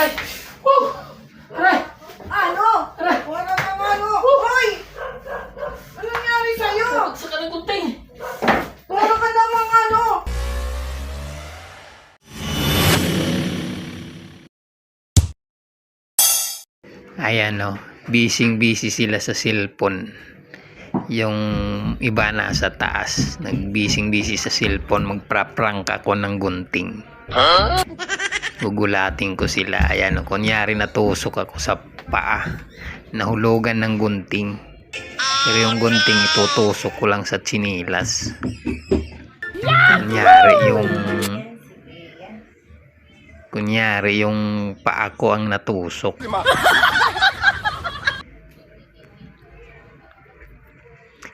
Aray! Woo! Aray! Ano? Aray! Wala kang ano? Hoy! Ano nangyari sa'yo? Sa ka ng gunting! Wala ka namang ano? Ayan o, busy busy sila sa cellphone. Yung iba na sa taas, nagbising busy sa cellphone, magpraprank ako ng gunting. Gugulatin ko sila. Ayan o, kunyari natusok ako sa paa. Nahulugan ng gunting. Pero yung gunting itutusok ko lang sa chinilas. Kunyari yung kunyari yung paa ko ang natusok.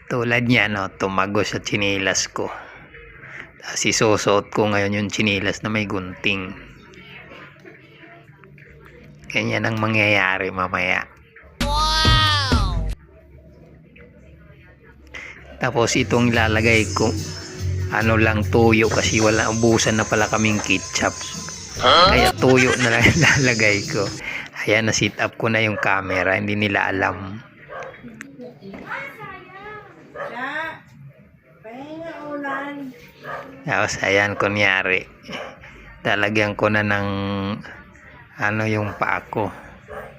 Tulad niya, no, tumago sa chinilas ko. Tapos isusuot ko ngayon yung chinilas na may gunting. Ganyan ang mangyayari mamaya. Tapos itong ilalagay ko, ano lang tuyo kasi wala ubusan na pala kaming ketchup. Kaya tuyo na lang ilalagay ko. Ayan, na-sit up ko na yung camera, hindi nila alam. Tapos ayan, kunyari, talagyan ko na ng ano yung paa ko.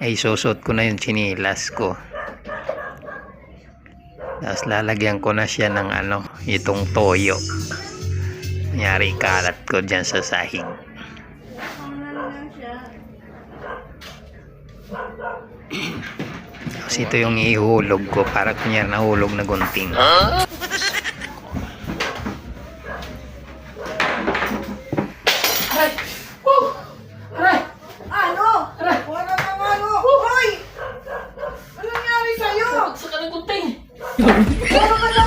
Ay, susot ko na yung chinilas ko. Tapos lalagyan ko na siya ng ano, itong toyo. Kunyari, kalat ko dyan sa sahig. Tapos ito yung ihulog ko para kunyari nahulog na gunting. Aray! ありがとうござ。